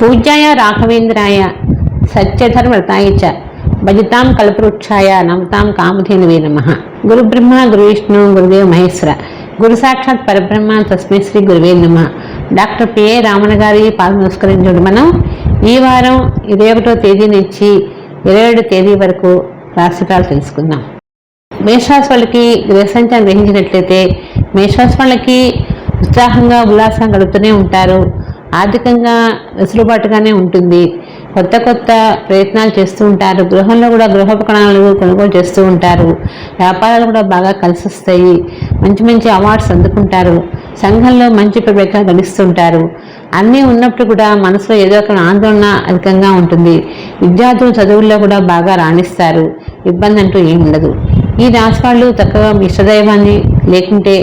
పూజ్యాయ రాఘవేంద్రాయ సత్యధర్మతాయ చ భజితాం కల్పవృక్షాయ నమతాం కామధేనువే నమ. గురు బ్రహ్మ గురు విష్ణు గురుదేవ మహేశ్వర. గురు సాక్షాత్ పరబ్రహ్మ తస్మై శ్రీ గురువే నమ. డాక్టర్ పిఏ రామణ గారి పాద నమస్కరించుడు మనం. ఈ వారం ఇరవై ఒకటో తేదీ నుంచి ఇరవై ఏడు తేదీ వరకు రాశిఫలాలు తెలుసుకుందాం. మేషరాశి వాళ్ళకి గ్రహసంచారం గ్రహించినట్లయితే మేషరాశి వాళ్ళకి ఉత్సాహంగా ఉల్లాసం గడుపుతూనే ఉంటారు. ఆర్థికంగా వెసులుబాటుగానే ఉంటుంది. కొత్త కొత్త ప్రయత్నాలు చేస్తూ ఉంటారు. గృహంలో కూడా గృహోపకరణాలు కొనుగోలు చేస్తూ ఉంటారు. వ్యాపారాలు కూడా బాగా కలిసి వస్తాయి మంచి మంచి అవార్డ్స్ అందుకుంటారు. సంఘంలో మంచి ప్రవేశం గడిస్తుంటారు అన్నీ ఉన్నప్పుడు కూడా మనసులో ఏదో ఒక ఆందోళన అధికంగా ఉంటుంది. విద్యార్థులు చదువుల్లో కూడా బాగా రాణిస్తారు. ఇబ్బంది అంటూ ఏమి ఉండదు. ఈ రాశి వాళ్ళు చక్కగా మీ ఇష్టదైవాన్ని లేకుంటే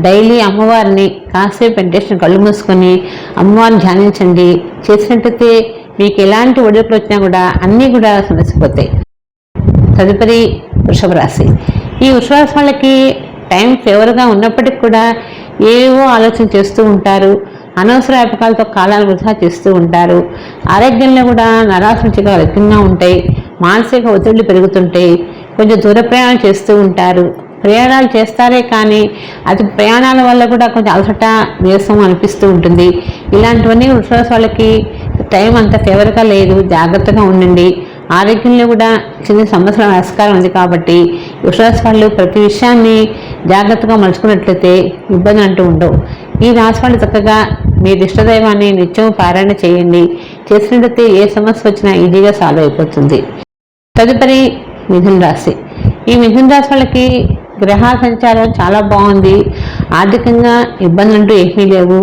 డైలీ అమ్మవారిని కాసేపు వెంటేషన్ కళ్ళు మూసుకొని అమ్మవారిని ధ్యానించండి. చేసినట్టయితే మీకు ఎలాంటి ఒడిపులు వచ్చినా కూడా అన్నీ కూడా సమసిపోతాయి. తదుపరి వృషభ రాశి. ఈ వృషభరాశి వాళ్ళకి టైం ఫేవర్గా ఉన్నప్పటికి కూడా ఏవో ఆలోచన చేస్తూ ఉంటారు. అనవసర వ్యాపకాలతో కాలాన్ని వృధా చేస్తూ ఉంటారు. ఆరోగ్యంలో కూడా నరాశిగా అధికంగా ఉంటాయి. మానసిక ఒత్తిళ్ళు పెరుగుతుంటాయి. కొంచెం దూర ప్రయాణం చేస్తూ ఉంటారు. ప్రయాణాలు చేస్తారే కానీ అది ప్రయాణాల వల్ల కూడా కొంచెం అలసట నీరసం అనిపిస్తూ ఉంటుంది. ఇలాంటివన్నీ వృషరాశి వాళ్ళకి టైం అంత ఫేవర్గా లేదు. జాగ్రత్తగా ఉండండి. ఆరోగ్యంలో కూడా చిన్న సమస్యల ఆస్కారం ఉంది కాబట్టి వృషరాశి వాళ్ళు ప్రతి విషయాన్ని జాగ్రత్తగా మలుచుకున్నట్లయితే ఇబ్బంది అంటూ ఉండవు. ఈ రాశి వాళ్ళు చక్కగా మీ ఇష్టదైవాన్ని నిత్యం పారాయణ చేయండి. చేసినట్లయితే ఏ సమస్య వచ్చినా ఈజీగా సాల్వ్ అయిపోతుంది. తదుపరి మిథున రాశి. ఈ మిథున రాశి వాళ్ళకి గ్రహ సంచారం చాలా బాగుంది. ఆర్థికంగా ఇబ్బందులు అంటూ ఏమీ లేవు.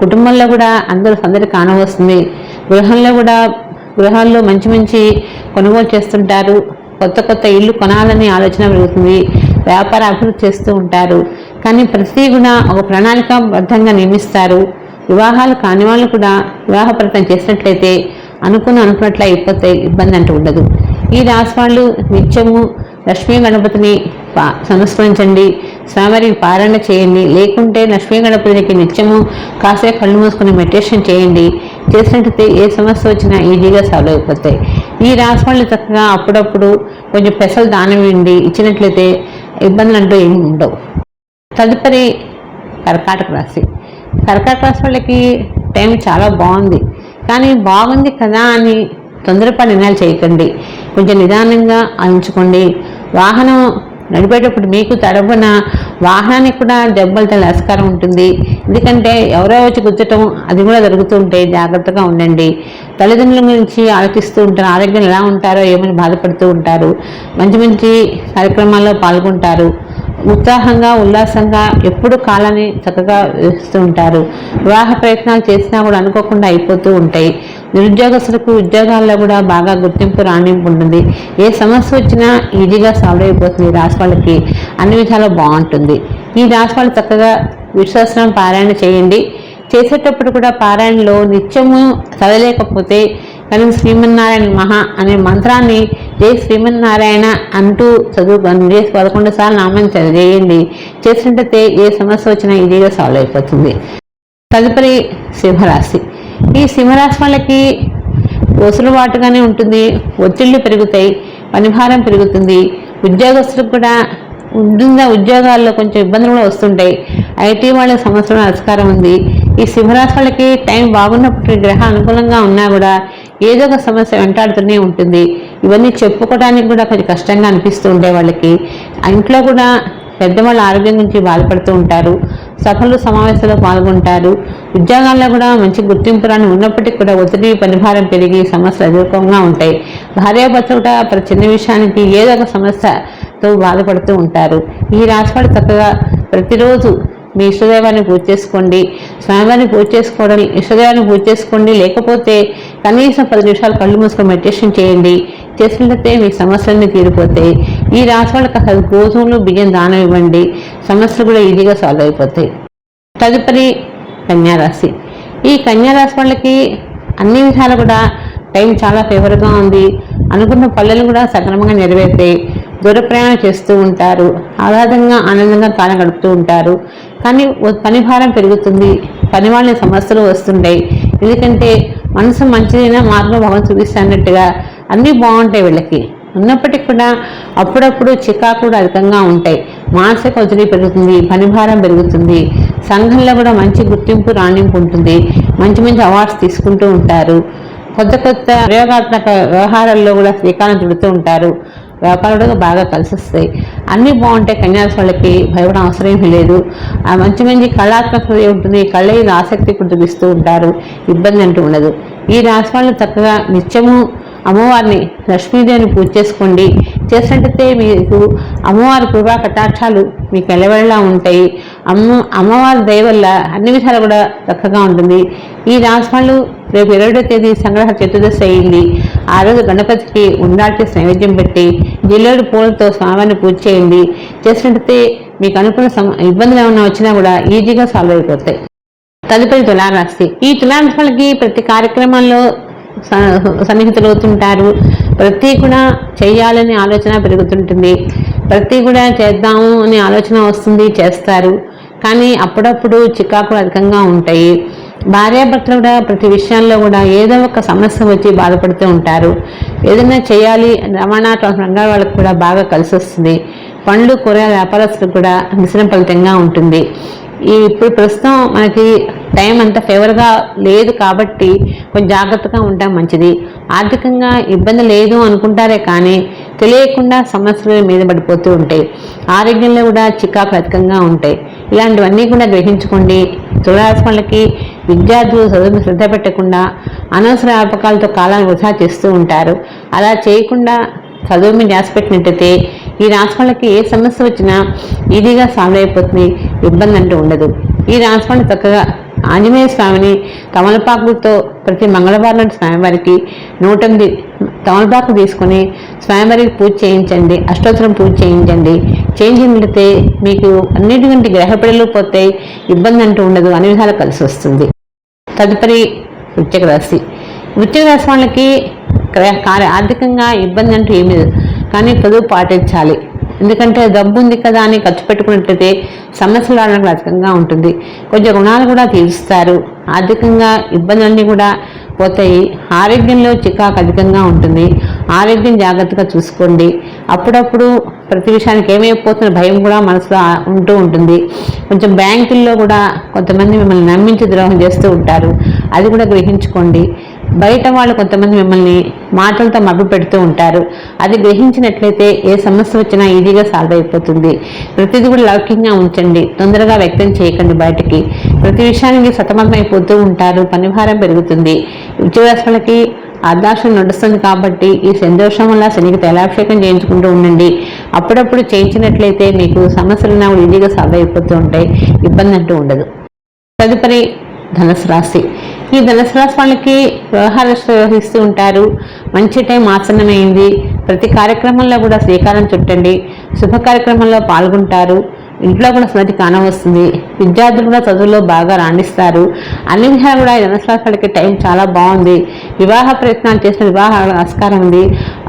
కుటుంబంలో కూడా అందరూ సందడి కానవస్తుంది గృహంలో కూడా గృహాల్లో మంచి మంచి కొనుగోలు చేస్తుంటారు. కొత్త కొత్త ఇల్లు కొనాలని ఆలోచన పెరుగుతుంది. వ్యాపార అభివృద్ధి చేస్తూ ఉంటారు. కానీ ప్రతి కూడా ఒక ప్రణాళికాబద్ధంగా నియమిస్తారు వివాహాలు కాని వాళ్ళు కూడా వివాహ ప్రయత్నం చేసినట్లయితే అనుకున్న అనుకున్నట్లు అయిపోతే ఇబ్బంది అంటూ ఉండదు. ఈ రాశి వాళ్ళు నిత్యము లక్ష్మీ గణపతిని పా సంస్మరించండి స్వామివారికి పారాయణ చేయండి. లేకుంటే లక్ష్మీ గణపతికి నిత్యము కాసేపు కళ్ళు మూసుకుని మెడిటేషన్ చేయండి. చేసినట్టయితే ఏ సమస్య వచ్చినా ఈజీగా సాల్వ్ అయిపోతాయి. ఈ రాశి వాళ్ళు చక్కగా అప్పుడప్పుడు కొంచెం పెసలు దానం ఇవ్వండి. ఇచ్చినట్లయితే ఇబ్బందులు అంటూ ఏమి ఉండవు. తదుపరి కర్కాటక రాశి. కర్కాటక రాశి వాళ్ళకి టైం చాలా బాగుంది. కానీ బాగుంది కదా అని తొందరపడి నిర్ణయాలు చేయకండి. కొంచెం నిదానంగా అంచుకోండి వాహనం నడిపేటప్పుడు మీకు తరపున వాహనానికి కూడా దెబ్బలు తల ఆస్కారం ఉంటుంది. ఎందుకంటే ఎవరో వచ్చి గుచ్చటం అది కూడా జరుగుతుంటే జాగ్రత్తగా ఉండండి. తల్లిదండ్రుల గురించి ఆలోచిస్తూ ఉంటారు. ఆరోగ్యం ఎలా ఉంటారో ఏమని బాధపడుతూ ఉంటారు. మంచి మంచి కార్యక్రమాల్లో పాల్గొంటారు. ఉత్సాహంగా ఉల్లాసంగా ఎప్పుడు కాలాన్ని చక్కగా వేస్తూ ఉంటారు. వివాహ ప్రయత్నాలు చేసినా కూడా అనుకోకుండా అయిపోతూ ఉంటాయి. నిరుద్యోగస్తులకు ఉద్యోగాల్లో కూడా బాగా గుర్తింపు రాణింపు ఉంటుంది. ఏ సమస్య వచ్చినా ఈజీగా సాల్వ్ అయిపోతుంది రాసి వాళ్ళకి. అన్ని విధాలు బాగుంటుంది. ఈ రాసి వాళ్ళు చక్కగా విశ్వాసం పారాయణ చేయండి. చేసేటప్పుడు కూడా పారాయణలో నిత్యము చదవలేకపోతే కానీ శ్రీమన్నారాయణ మహా అనే మంత్రాన్ని జై శ్రీమన్నారాయణ అంటూ చదువు చేసి పదకొండు సార్లు నామం చేయండి చేసినట్టయితే ఏ సమస్య వచ్చినా ఈజీగా సాల్వ్ అయిపోతుంది. తదుపరి సింహరాశి. ఈ సింహరాశి వాళ్ళకి వసులుబాటుగానే ఉంటుంది ఒత్తిళ్ళు పెరుగుతాయి పనిభారం పెరుగుతుంది ఉద్యోగస్తులకు కూడా ఉంటుందా ఉద్యోగాల్లో కొంచెం ఇబ్బందులు కూడా వస్తుంటాయి. ఐటీ వాళ్ళ సంవత్సరం అధికారం ఉంది. ఈ సింహరాశి వాళ్ళకి టైం బాగున్నప్పుడు గ్రహ అనుకూలంగా ఉన్నా కూడా ఏదో ఒక సమస్య వెంటాడుతూనే ఉంటుంది. ఇవన్నీ చెప్పుకోవడానికి కూడా కొంచెం కష్టంగా అనిపిస్తూ ఉండే వాళ్ళకి. ఇంట్లో కూడా పెద్దవాళ్ళ ఆరోగ్యం గురించి బాధపడుతూ ఉంటారు. సభలు సమావేశాల్లో పాల్గొంటారు. ఉద్యోగాల్లో కూడా మంచి గుర్తింపు రాని ఉన్నప్పటికీ కూడా ఒత్తిడి పరిభారం పెరిగి సమస్యలు అధికంగా ఉంటాయి. భార్యాభర్త కూడా ప్రతి చిన్న విషయానికి ఏదో ఒక సమస్యతో బాధపడుతూ ఉంటారు. ఈ రాశివాడు చక్కగా ప్రతిరోజు మీ ఇష్టదేవాన్ని పూజ చేసుకోండి. స్వామివారిని పూజ చేసుకోవడం ఇష్టదేవాన్ని పూజ చేసుకోండి. లేకపోతే కనీసం పది నిమిషాలు కళ్ళు మూసుకొని మెడిటేషన్ చేయండి. చేసినట్లయితే మీ సమస్యలన్నీ తీరిపోతాయి. ఈ రాశి వాళ్ళకి అసలు గోధుమలు బియ్యం దానం ఇవ్వండి. సమస్యలు కూడా ఈజీగా సాల్వ్ అయిపోతాయి. తదుపరి కన్యారాశి ఈ కన్యారాశి వాళ్ళకి అన్ని విధాలు కూడా టైం చాలా ఫేవర్గా ఉంది. అనుకున్న పల్లెలు కూడా సక్రమంగా నెరవేరుతాయి. దూర ప్రయాణం చేస్తూ ఉంటారు. ఆహ్లాదంగా ఆనందంగా కాలం గడుపుతూ ఉంటారు. కానీ పనిభారం పెరుగుతుంది పని వాళ్ళ సమస్యలు వస్తుంటాయి. ఎందుకంటే మనసు మంచిదైనా మార్గం భగవంతు చూపిస్తానట్టుగా అన్నీ బాగుంటాయి వీళ్ళకి. ఉన్నప్పటికీ కూడా అప్పుడప్పుడు చికాకులు కూడా అధికంగా ఉంటాయి. మానసిక ఒత్తిడి పెరుగుతుంది పనిభారం పెరుగుతుంది. సంఘంలో కూడా మంచి గుర్తింపు రాణింపు ఉంటుంది. మంచి మంచి అవార్డ్స్ తీసుకుంటూ ఉంటారు. కొత్త కొత్త ప్రయోగాత్మక వ్యవహారాల్లో కూడా శ్రీకారం చుడుతూ ఉంటారు. వ్యాపారుడుగా బాగా కలిసి వస్తాయి అన్నీ బాగుంటాయి కన్యారాశి వాళ్ళకి భయపడం అవసరం ఏమీ లేదు. ఆ మంచి మంచి కళాత్మకత ఉంటుంది కళ్ళ మీద ఆసక్తి కూడా చూపిస్తూ ఉంటారు. ఇబ్బంది అంటూ ఉండదు. ఈ రాశి వాళ్ళు చక్కగా నిత్యము అమ్మవారిని లక్ష్మీదేవిని పూజ చేసుకోండి. చేసినట్టయితే మీకు అమ్మవారి కృపా కటాక్షాలు మీకు ఎలవెళ్ళలా ఉంటాయి. అమ్మ అమ్మవారి దయ వల్ల అన్ని విధాలు కూడా చక్కగా ఉంటుంది. ఈ రాశి వాళ్ళు రేపు ఇరవై తేదీ సంగ్రహ చతుర్దశి అయింది. ఆ రోజు గణపతికి ఉండాటి నైవేద్యం పెట్టి జిల్లేడు పూలతో స్వామిని పూజ చేయండి. చేసినట్టయితే మీకు అనుకున్న సమ ఇబ్బందులు ఏమైనా వచ్చినా కూడా ఈజీగా సాల్వ్ అయిపోతాయి. తదుపరి తులారాశి. ఈ తులారాశి వాళ్ళకి ప్రతి కార్యక్రమాల్లో సన్నిహితులు అవుతుంటారు. ప్రతి కూడా చేయాలనే ఆలోచన పెరుగుతుంటుంది. ప్రతి కూడా చేద్దాము అనే ఆలోచన వస్తుంది చేస్తారు. కానీ అప్పుడప్పుడు చికాకులు అధికంగా ఉంటాయి. భార్యాభర్తలు కూడా ప్రతి విషయాల్లో కూడా ఏదో ఒక సమస్య వచ్చి బాధపడుతూ ఉంటారు. ఏదైనా చేయాలి రవాణా రంగాల వాళ్ళకి కూడా బాగా కలిసి వస్తుంది పండ్లు కూరగాయల వ్యాపారస్తులకు కూడా మిశ్రమ ఫలితంగా ఉంటుంది. ఇప్పుడు ప్రస్తుతం మనకి టైం అంత ఫేవర్గా లేదు కాబట్టి కొంచెం జాగ్రత్తగా ఉంటాం మంచిది. ఆర్థికంగా ఇబ్బంది లేదు అనుకుంటారే కానీ తెలియకుండా సమస్యలు మీద పడిపోతూ ఉంటాయి. ఆరోగ్యంలో కూడా చికాకు అధికంగా ఉంటాయి. ఇలాంటివన్నీ కూడా గ్రహించుకోండి. తులారాశి వాళ్ళకి విద్యార్థులు చదువు శ్రద్ధ పెట్టకుండా అనవసర ఆపకాలతో కాలాన్ని వృధా చేస్తూ ఉంటారు. అలా చేయకుండా చదువు మీద ధ్యాస పెట్టినట్టయితే ఈ రాశి వాళ్ళకి ఏ సమస్య వచ్చినా ఈజీగా సాల్వ్ అయిపోతుంది ఇబ్బంది అంటూ ఉండదు. ఈ రాశి వాళ్ళు చక్కగా ఆంజనేయ స్వామిని తమలపాకులతో ప్రతి మంగళవారం నాడు స్వామివారికి నూట ఎనిమిది తమలపాకు తీసుకొని స్వామివారికి పూజ చేయించండి అష్టోత్తరం పూజ చేయించండి. చేయించినట్లయితే మీకు అన్నిటికంటే గ్రహపడలు పోతే ఇబ్బంది అంటూ ఉండదు అన్ని విధాలు కలిసి వస్తుంది. తదుపరి వృశ్చిక రాశి. వృశ్చిక రాశి వాళ్ళకి కార్య ఆర్థికంగా ఇబ్బంది అంటూ ఏమీ లేదు. కానీ పొదుపు పాటించాలి. ఎందుకంటే డబ్బు ఉంది కదా అని ఖర్చు పెట్టుకున్నట్లయితే సమస్యలు రావడానికి అధికంగా ఉంటుంది. కొంచెం రుణాలు కూడా తీరుస్తారు. ఆర్థికంగా ఇబ్బందులన్నీ కూడా పోతాయి. ఆరోగ్యంలో చికాకు అధికంగా ఉంటుంది. ఆరోగ్యం జాగ్రత్తగా చూసుకోండి. అప్పుడప్పుడు ప్రతి విషయానికి ఏమైపోతున్న భయం కూడా మనసులో ఉంటూ ఉంటుంది. కొంచెం బ్యాంకుల్లో కూడా కొంతమంది మిమ్మల్ని నమ్మించి ద్రోహం చేస్తూ ఉంటారు. అది కూడా గ్రహించుకోండి. బయట వాళ్ళు కొంతమంది మిమ్మల్ని మాటలతో మభ్య పెడుతూ ఉంటారు. అది గ్రహించినట్లయితే ఏ సమస్య వచ్చినా ఈజీగా సాల్వ్ అయిపోతుంది. ప్రతిదీ కూడా లౌకికంగా ఉంచండి. తొందరగా వ్యక్తం చేయకండి బయటికి. ప్రతి విషయానికి సతమతమైపోతూ ఉంటారు. పనిభారం పెరుగుతుంది. ఉద్యోగస్తులకి అర్ధాక్షం నడుస్తుంది కాబట్టి ఈ సంతోషం వల్ల శనికి తైలాభిషేకం చేయించుకుంటూ ఉండండి. అప్పుడప్పుడు చేయించినట్లయితే మీకు సమస్యలు నాకు ఈజీగా సాల్వ్ అయిపోతూ ఉంటాయి. ఇబ్బంది అంటూ ఉండదు. తదుపరి ధనుసు రాశి. ఈ ధనుసు రాశి వాళ్ళకి వ్యవహారాలు వ్యవహరిస్తూ ఉంటారు. మంచి టైం ఆసన్నమైంది ప్రతి కార్యక్రమంలో కూడా శ్రీకారం చుట్టండి. శుభ కార్యక్రమంలో పాల్గొంటారు. ఇంట్లో కూడా స్మృతి కానవస్తుంది విద్యార్థులు కూడా చదువులో బాగా రాణిస్తారు. అన్ని విధాలు కూడా ఈ ధనుసు రాశి వాళ్ళకి టైం చాలా బాగుంది. వివాహ ప్రయత్నాలు చేసిన వివాహ ఆస్కారం ఉంది.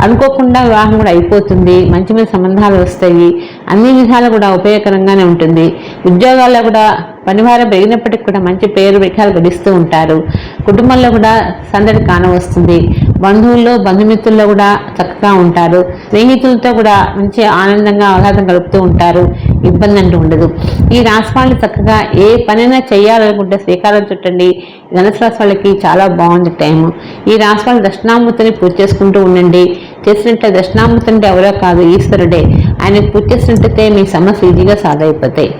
అనుకోకుండా వివాహం కూడా అయిపోతుంది మంచి మంచి సంబంధాలు వస్తాయి అన్ని విధాలు కూడా ఉపయోగకరంగానే ఉంటుంది. ఉద్యోగాల్లో కూడా పనివారం పెరిగినప్పటికీ కూడా మంచి పేరు విఖాలు గడిస్తూ ఉంటారు. కుటుంబంలో కూడా సందడి కానవస్తుంది. బంధువుల్లో బంధుమిత్రుల్లో కూడా చక్కగా ఉంటారు. స్నేహితులతో కూడా మంచి ఆనందంగా ఆహ్లాదం గడుపుతూ ఉంటారు. ఇబ్బంది అంటూ ఉండదు. ఈ రాశి చక్కగా ఏ పనైనా చేయాలనుకుంటే శ్రీకారం చుట్టండి. ధనుసు రాశి వాళ్ళకి చాలా బాగుంది టైము. ఈ రాశి వాళ్ళు దక్షిణామూర్తిని పూజ చేసుకుంటూ ఉండండి. చేసినట్టే దక్షిణామూర్తి ఎవరో కాదు ఈశ్వరుడే. ఆయన పూజ చేసినట్టయితే మీ సమస్య ఈజీగా సాల్వ్ అయిపోతాయి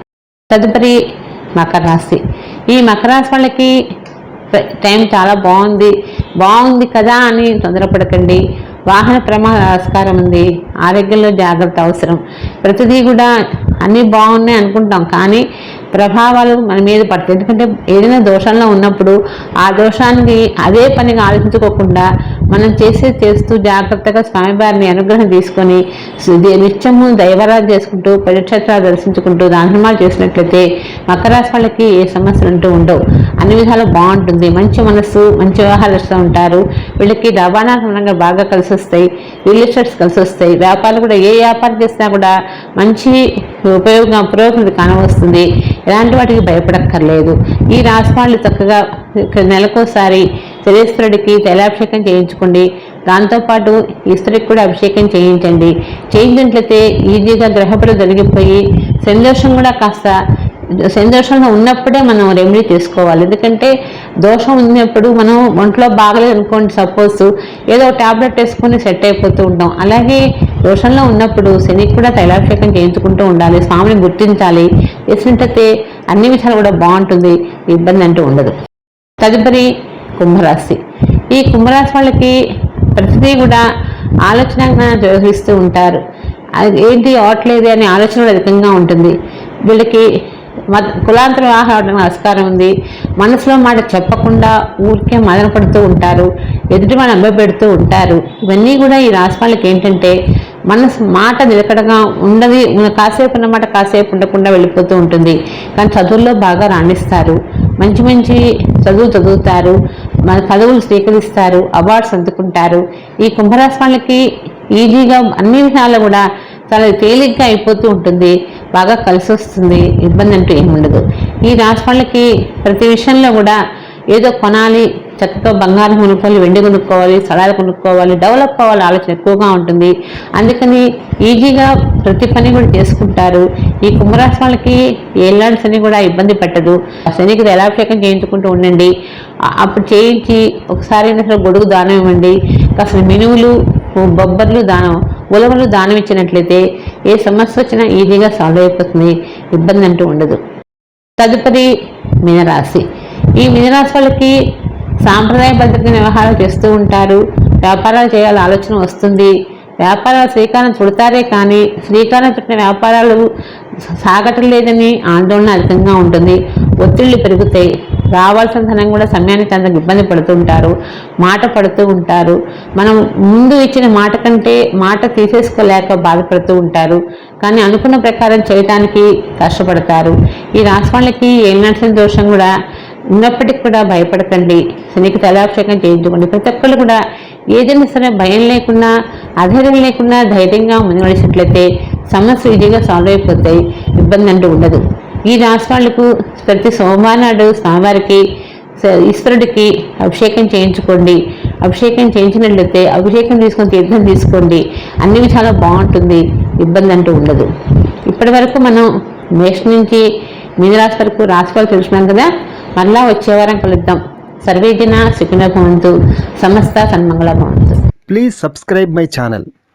తదుపరి మకర రాశి. ఈ మకర రాశి వాళ్ళకి టైం చాలా బాగుంది. బాగుంది కదా అని తొందరపడకండి. వాహన ప్రమాద ఆస్కారం ఉంది. ఆరోగ్యంలో జాగ్రత్త అవసరం. ప్రతిదీ కూడా అన్నీ బాగున్నాయి అనుకుంటాం. కానీ ప్రభావాలు మన మీద పడతాయి. ఎందుకంటే ఏదైనా దోషంలో ఉన్నప్పుడు ఆ దోషానికి అదే పనిగా ఆలోచించుకోకుండా మనం చేసే చేస్తూ జాగ్రత్తగా స్వామివారిని అనుగ్రహం తీసుకొని నిత్యము దైవరాలు చేసుకుంటూ పరిక్షేత్రాలు దర్శించుకుంటూ దానమాలు చేసినట్లయితే మకర రాశి వాళ్ళకి ఏ సమస్యలు అంటూ ఉండవు. అన్ని విధాలు బాగుంటుంది. మంచి మనస్సు మంచి వ్యవహారాలు ఉంటారు. వీళ్ళకి రవాణా బాగా కలిసి వస్తాయి. రియల్ ఎస్టేట్స్ కలిసి వస్తాయి. వ్యాపారాలు కూడా ఏ వ్యాపారం చేసినా కూడా మంచి ఉపయోగం పురోగతి కానవస్తుంది. ఎలాంటి వాటికి భయపడక్కర్లేదు. ఈ రాశి వాళ్ళు చక్కగా నెలకోసారి శరీశ్వరుడికి తైలాభిషేకం చేయించుకోండి. దాంతోపాటు ఈశ్వరుడికి కూడా అభిషేకం చేయించండి. చేయించినట్లయితే ఈజీగా గ్రహపలు జరిగిపోయి సంతోషం కూడా కాస్త సంతోషంగా ఉన్నప్పుడే మనం రెమెడీ తీసుకోవాలి. ఎందుకంటే దోషం ఉన్నప్పుడు మనం ఒంట్లో బాగలేదు అనుకోండి సపోజ్ ఏదో టాబ్లెట్ వేసుకొని సెట్ అయిపోతూ ఉంటాం. అలాగే దోషంలో ఉన్నప్పుడు శనికి కూడా తైలాభిషేకం చేయించుకుంటూ ఉండాలి స్వామిని గుర్తించాలి. చేసినట్టయితే అన్ని విషయాలు కూడా బాగుంటుంది ఇబ్బంది అంటూ ఉండదు. తదుపరి కుంభరాశి. ఈ కుంభరాశి వాళ్ళకి ప్రతిదీ కూడా ఆలోచన వ్యవహరిస్తూ ఉంటారు. అది ఏంటి అవట్లేదు అనే ఆలోచన అధికంగా ఉంటుంది. వీళ్ళకి మత కులాంతర వివాహం ఆస్కారం ఉంది. మనసులో మాట చెప్పకుండా ఊరికే మదన పడుతూ ఉంటారు. ఎదుటి వాళ్ళు అబ్బ పెడుతూ ఉంటారు. ఇవన్నీ కూడా ఈ రాశి వాళ్ళకి ఏంటంటే మనసు మాట నిలకడగా ఉండదు కాసేపు ఉన్నమాట కాసేపు ఉండకుండా వెళ్ళిపోతూ ఉంటుంది. కానీ చదువుల్లో బాగా రాణిస్తారు. మంచి మంచి చదువు చదువుతారు. మన పదవులు స్వీకరిస్తారు అవార్డ్స్ అందుకుంటారు. ఈ కుంభరాశి వాళ్ళకి ఈజీగా అన్ని విషయాల్లో కూడా చాలా తేలిగ్గా అయిపోతూ ఉంటుంది. బాగా కలిసి వస్తుంది ఇబ్బంది అంటూ ఏమి ఉండదు ఈ రాశి వాళ్ళకి ప్రతి విషయంలో కూడా ఏదో కొనాలి చక్కగా బంగారం కొనుక్కోవాలి వెండి కొనుక్కోవాలి సడాలు కొనుక్కోవాలి డెవలప్ అవ్వాలి ఆలోచన ఎక్కువగా ఉంటుంది. అందుకని ఈజీగా ప్రతి పని కూడా చేసుకుంటారు. ఈ కుంభరాశి వాళ్ళకి ఏళ్ళాడు శని కూడా ఇబ్బంది పెట్టదు. ఆ శనికి ఎలాభిషేకం చేయించుకుంటూ ఉండండి. అప్పుడు చేయించి ఒకసారి అసలు గొడుగు దానం ఇవ్వండి. అసలు మినువులు బొబ్బర్లు దానం ఉలవలు దానం ఇచ్చినట్లయితే ఏ సమస్య వచ్చినా ఈజీగా సాల్వ్ అయిపోతుంది. ఇబ్బంది అంటూ ఉండదు. తదుపరి మీనరాశి. ఈ మీనరాశి వాళ్ళకి సాంప్రదాయ సాంప్రదాయబద్ధమైన వ్యవహారాలు చేస్తూ ఉంటారు. వ్యాపారాలు చేయాల ఆలోచన వస్తుంది. వ్యాపారాలు శ్రీకారం చుడతారే కానీ శ్రీకారం చుట్టిన వ్యాపారాలు సాగటం లేదని ఆందోళన అధికంగా ఉంటుంది. ఒత్తిళ్ళు పెరుగుతాయి. రావాల్సిన ధనం కూడా సమయానికి అంత ఇబ్బంది పడుతూ ఉంటారు. మాట పడుతూ ఉంటారు. మనం ముందు ఇచ్చిన మాట కంటే మాట తీసేసుకోలేక బాధపడుతూ ఉంటారు. కానీ అనుకున్న ప్రకారం చేయటానికి కష్టపడతారు. ఈ రాశి వాళ్ళకి ఏలినట్సిన దోషం కూడా ఉన్నప్పటికీ కూడా భయపడకండి. శనికి తలాభిషేకం చేయించుకోండి. ప్రతి ఒక్కరు కూడా ఏదైనా సరే భయం లేకుండా అధైర్యం లేకుండా ధైర్యంగా ముందునడిచినట్లయితే సమస్య ఈజీగా సాల్వ్ అయిపోతాయి. ఇబ్బంది అంటూ ఉండదు. ఈ రాశి ప్రతి సోమవారం నాడు స్వామివారికి ఈశ్వరుడికి అభిషేకం చేయించుకోండి. అభిషేకం చేయించినట్లయితే అభిషేకం తీసుకొని తీర్థం తీసుకోండి. అన్ని విధాలా బాగుంటుంది. ఇబ్బంది అంటూ ఉండదు. ఇప్పటి వరకు మనం మేష నుంచి మీన రాశి వరకు రాశిఫలాలు తెలుసుకున్నాం కదా. మళ్ళా వచ్చేవారం కలుద్దాం. సర్వేజన సుఖిన భవంతు సమస్త సన్మంగళ భవంతు ప్లీజ్ సబ్స్క్రైబ్ మై ఛానల్